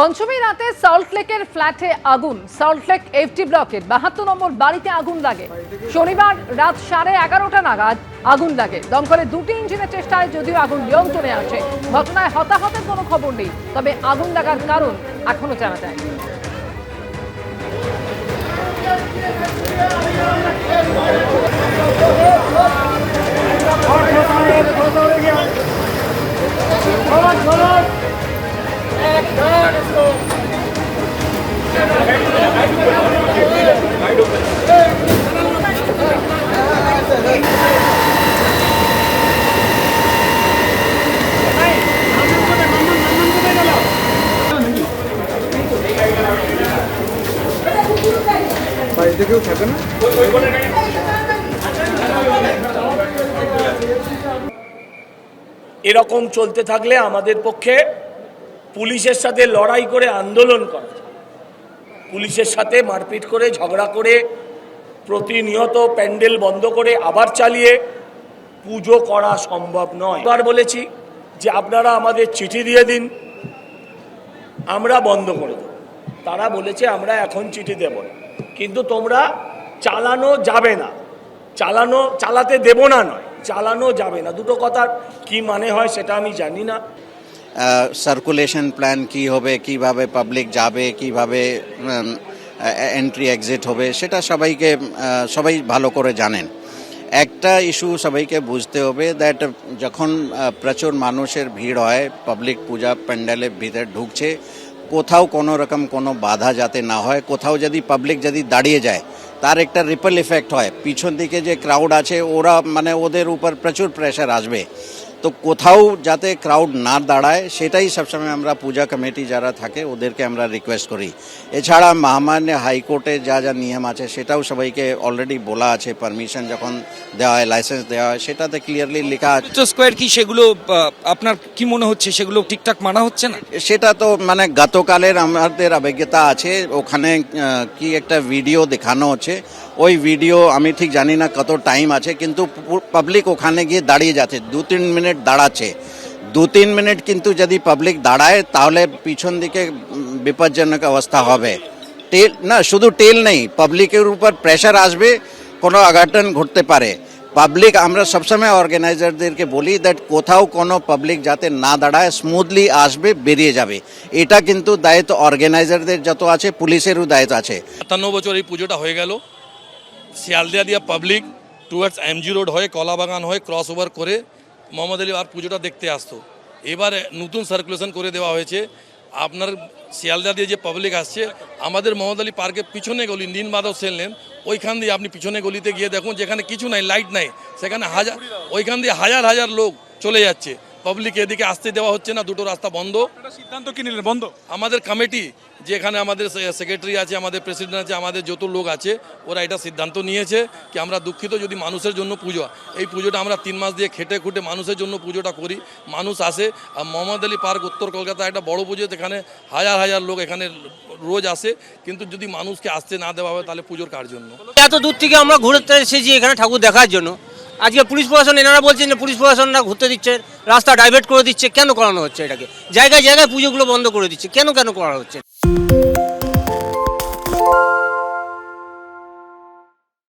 পঞ্চমী রাতে সল্টলেকের ফ্ল্যাটে আগুন। সল্টলেক এফটি ব্লকের বাহাত্তর নম্বর বাড়িতে আগুন লাগে। শনিবার রাত সাড়ে এগারোটা নাগাদ আগুন লাগে। দমকলে দুটি ইঞ্জিনের চেষ্টায় যদিও আগুন নিয়ন্ত্রণে আসে ঘটনায় হতাহতের কোনো খবর নেই। তবে আগুন লাগার কারণ এখনও জানা বাড়িতে কেউ থাকে না? এরকম চলতে থাকলে আমাদের পক্ষে পুলিশের সাথে লড়াই করে আন্দোলন করা পুলিশের সাথে মারপিট করে, ঝগড়া করে, প্রতিনিয়ত প্যান্ডেল বন্ধ করে আবার চালিয়ে পুজো করা সম্ভব নয়। এবার বলেছি যে আপনারা আমাদের চিঠি দিয়ে দিন, আমরা বন্ধ করে দেব। তারা বলেছে, আমরা এখন চিঠি দেব না। কিন্তু তোমরা চালানো যাবে না। চালানো, চালাতে দেব না নয়, চালানো যাবে না। দুটো কথার কি মানে হয় সেটা আমি জানি না। সার্কুলেশন প্ল্যান কি হবে, কীভাবে পাবলিক যাবে, কীভাবে এন্ট্রি এক্সিট হবে, সেটা সবাইকে সবাই ভালো করে জানেন। একটা ইস্যু সবাইকে বুঝতে হবে দ্যাট যখন প্রচুর মানুষের ভিড় হয় পাবলিক পূজা প্যান্ডেলের ভিতরে ঢুকছে কোথাও কোনো রকম কোনো বাধা যাতে না হয়, কোথাও যদি পাবলিক যদি দাঁড়িয়ে যায়, তার একটা রিপল ইফেক্ট হয়। পিছন দিকে যে ক্রাউড আছে, ওরা মানে ওদের উপর প্রচুর প্রেশার আসবে। তো কোথাও যাতে ক্রাউড না দাঁড়ায় সেটাই সবসময় আমরা পূজা কমিটি যারা থাকে ওদেরকে আমরা রিকোয়েস্ট করি। এছাড়া মহামান্য হাইকোর্টে যা যা নিয়ম আছে সেটাও সবাইকে অলরেডি বলা আছে পারমিশন যখন দেওয়া হয় লাইসেন্স দেওয়া হয় সেটাতে ক্লিয়ারলি লেখা আছে। স্কোয়ার কি সেগুলো আপনার কি মনে হচ্ছে সেগুলো ঠিকঠাক মানা হচ্ছে না? সেটা তো মানে গতকালের আমাদের অভিজ্ঞতা আছে ওখানে কি একটা ভিডিও দেখানো হচ্ছে ওই ভিডিও আমি ঠিক জানি না কত টাইম আছে, কিন্তু পাবলিক ওখানে গিয়ে দাঁড়িয়ে যাচ্ছে। দু তিন মিনিট দাঁড়াচ্ছে। দু তিন মিনিট কিন্তু যদি পাবলিক দাঁড়ায়, তাহলে পিছন দিকে বিপজ্জনক অবস্থা হবে। টেল না, শুধু টেল নেই পাবলিকের উপর প্রেশার আসবে, কোনো আঘাটন ঘটতে পারে। পাবলিক আমরা সবসময় অর্গানাইজারদেরকে বলি দ্যাট কোথাও কোনো পাবলিক যাতে না দাঁড়ায় স্মুথলি আসবে, বেরিয়ে যাবে। এটা কিন্তু দায়িত্ব অর্গানাইজারদের যত আছে, পুলিশেরও দায়িত্ব আছে। সাতান্ন বছর এই পুজোটা হয়ে গেল। শিয়ালদিয়া দিয়া পাবলিক টুয়ার্ডস এমজি রোড হয়ে, কলাবাগান হয়ে ক্রস ওভার করে মোহাম্মদ আলী আর পুজোটা দেখতে আসতো। এবারে নতুন সার্কুলেশন করে দেওয়া হয়েছে। আপনার শিয়ালদা দিয়ে যে পাবলিক আসছে, আমাদের মোহাম্মদ আলী পার্কের পিছনে গলি, নীল মাধব সেল লেন ওইখান দিয়ে আপনি পিছনে গলিতে গিয়ে দেখুন, যেখানে কিছু নাই লাইট নাই, সেখানে হাজার ওইখান দিয়ে হাজার হাজার লোক চলে যাচ্ছে। পাবলিক এদিকে আসতে দেওয়া হচ্ছে না দুটো রাস্তা বন্ধ। সিদ্ধান্ত কি নিলেন? বন্ধ? আমাদের কমিটি যেখানে আমাদের সেক্রেটারি আছে আমাদের প্রেসিডেন্ট আছে আমাদের যত লোক আছে ওরা এটা সিদ্ধান্ত নিয়েছে কি আমরা দুঃখিত যদি মানুষের জন্য পুজো এই পুজোটা আমরা তিন মাস দিয়ে খেটে খুঁটে মানুষের জন্য পুজোটা করি। মানুষ আসে আর মোহাম্মদ আলী পার্ক উত্তর কলকাতা একটা বড় পুজো যেখানে হাজার হাজার লোক এখানে রোজ আসে। কিন্তু যদি মানুষকে আসতে না দেওয়া হয় তাহলে পুজোর কার জন্য? এত দূর থেকে আমরা ঘুরতে এসেছি এখানে ঠাকুর দেখার জন্য। আজকে পুলিশ প্রশাসন, এনারা বলছেন যে পুলিশ প্রশাসনরা ঘুরতে দিচ্ছে, রাস্তা ডাইভার্ট করে দিচ্ছে, কেন করানো হচ্ছে এটাকে? জায়গায় জায়গায় পুজোগুলো বন্ধ করে দিচ্ছে, কেন কেন করা হচ্ছে?